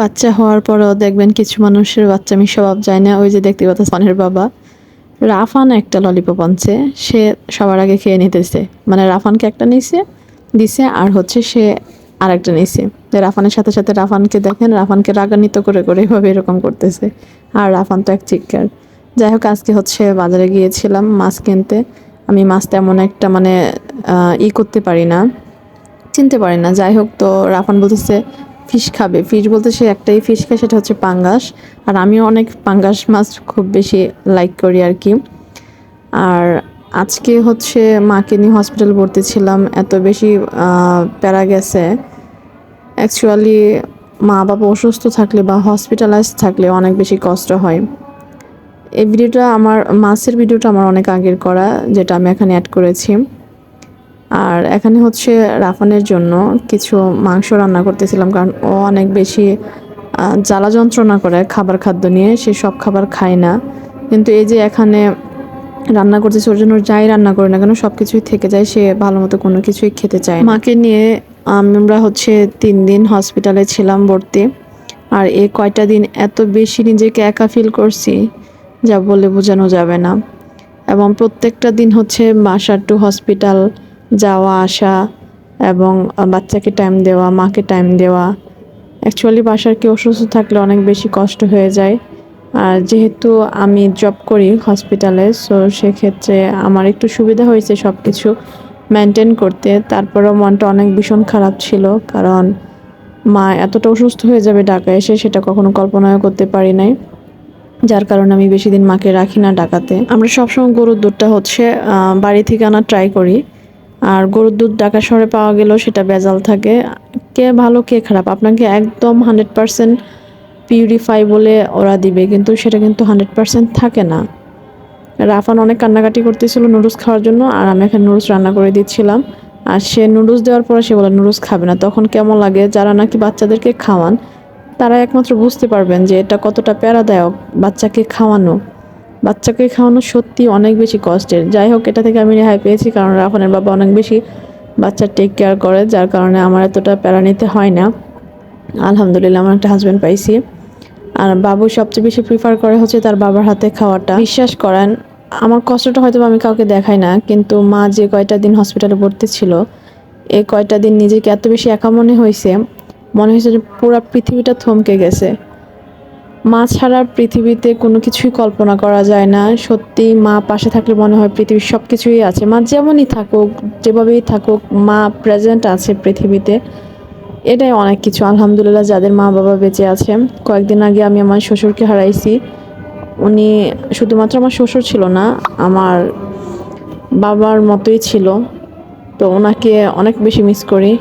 বাচ্চা হওয়ার পরেও দেখবেন কিছু মানুষের বাচ্চামি স্বভাব যায় না। ওই যে দেখতে পাচ্ছেন সনের বাবা। রাফান একটা ললিপপ আনছে, সে সবার আগে খেয়ে নিতেছে। মানে রাফানকে একটা নিছে, দিছে, আর হচ্ছে সে আরেকটা নিছে। রাফানের সাথে সাথে রাফানকে দেখেন, রাফানকে রাগান্বিত করে করে এভাবে এরকম করতেছে। আর রাফান তো এক চিৎকার। যাই হোক, আজকে হচ্ছে বাজারে গিয়েছিলাম মাছ কিনতে। আমি মাছ তেমন একটা মানে ই করতে পারি না, চিনতে পারি না। যাই হোক, তো রাফান বলতেছে ফিশ খাবে। ফিশ বলতে সে একটাই ফিশ খায়, সেটা হচ্ছে পাঙ্গাস। আর আমিও অনেক পাঙ্গাস মাছ খুব বেশি লাইক করি আর কি। আর আজকে হচ্ছে মাকে নিয়ে হসপিটাল ভর্তি ছিলাম, এত বেশি প্যারা গেছে। অ্যাকচুয়ালি মা বাবা অসুস্থ থাকলে বা হসপিটালাইজ থাকলে অনেক বেশি কষ্ট হয়। এই ভিডিওটা আমার মাছের ভিডিওটা আমার অনেক আগের করা, যেটা আমি এখানে অ্যাড করেছি। আর এখানে হচ্ছে রাফানের জন্য কিছু মাংস রান্না করতেছিলাম কারণ ও অনেক বেশি জ্বালা যন্ত্রণা করে খাবার খাদ্য নিয়ে, সে সব খাবার খায় না। কিন্তু এই যে এখানে রান্না করতেছে, ওর জন্য যাই রান্না করে না কেন সব কিছুই থেকে যায়, সে ভালো মতো কোনো কিছুই খেতে চায় মাকে নিয়ে আমরা হচ্ছে তিন দিন হসপিটালে ছিলাম ভর্তি। আর এই কয়টা দিন এত বেশি নিজেকে একা ফিল করছি যা বলে বোঝানো যাবে না। এবং প্রত্যেকটা দিন হচ্ছে বাসা টু হসপিটাল যাওয়া, আসা এবং বাচ্চাকে টাইম দেওয়া, মাকে টাইম দেওয়া। অ্যাকচুয়ালি বাসার কেউ অসুস্থ থাকলে অনেক বেশি কষ্ট হয়ে যায়। আর যেহেতু আমি জব করি হসপিটালে সো সেক্ষেত্রে আমার একটু সুবিধা হয়েছে সব কিছু মেনটেন করতে। তারপরেও মনটা অনেক ভীষণ খারাপ ছিল, কারণ মা এতটা অসুস্থ হয়ে যাবে ঢাকায় এসে, সেটা কখনো কল্পনাও করতে পারি নাই। যার কারণে আমি বেশি দিন মাকে রাখি না ডাকাতে আমরা সবসময় গরুর দুধটা হচ্ছে বাড়ি থেকে আনা ট্রাই করি। আর গরুর দুধ ঢাকা শহরে পাওয়া গেলেও সেটা ভেজাল থাকে। কে ভালো, কে খারাপ? আপনাকে একদম হান্ড্রেড পারসেন্ট পিউরিফাই বলে ওরা দিবে, কিন্তু সেটা কিন্তু হান্ড্রেড পারসেন্ট থাকে না। রাফান অনেক কান্নাকাটি করতেছিল নুডলস খাওয়ার জন্য, আর আমি এখানে নুডলস রান্না করে দিচ্ছিলাম। আর সে নুডলস দেওয়ার পরে সে বলে, নুডলস খাবে না। তখন কেমন লাগে, যারা নাকি বাচ্চাদেরকে খাওয়ান তারা একমাত্র বুঝতে পারবেন যে এটা কতটা প্যারাদায়ক বাচ্চাকে খাওয়ানো। বাচ্চাকে খাওয়ানো সত্যি অনেক বেশি কষ্টের। যাই হোক, এটা থেকে আমি রেহাই পেয়েছি কারণ রাফানের বাবা অনেক বেশি বাচ্চার টেক কেয়ার করে, যার কারণে আমার এতটা প্যারা নিতে হয় না। আলহামদুলিল্লাহ, আমার একটা হাজব্যান্ড পাইছি। আর বাবু সবচেয়ে বেশি প্রিফার করে হচ্ছে তার বাবার হাতে খাওয়াটা। বিশ্বাস করেন, আমার কষ্টটা হয়তো আমি কাউকে দেখাই না, কিন্তু মা যে কয়টা দিন হসপিটালে ভর্তি ছিল এই কয়টা দিন নিজেকে এত বেশি একা মনে হয়েছে মনে হয়েছে যে পুরো পৃথিবীটা থমকে গেছে। মা ছাড়া পৃথিবীতে কোনো কিছুই কল্পনা করা যায় না। সত্যি মা পাশে থাকলে মনে হয় পৃথিবীর সব কিছুই আছে। মা যেমনই থাকুক, যেভাবেই থাকুক, মা প্রেজেন্ট আছে পৃথিবীতে। এটাই অনেক কিছু। আলহামদুলিল্লাহ, যাদের মা বাবা বেঁচে আছে। কয়েকদিন আগে আমি আমার শ্বশুরকে হারাইছি। উনি শুধুমাত্র আমার শ্বশুর ছিল না, আমার বাবার মতোই ছিল। তো ওনাকে অনেক বেশি মিস করি।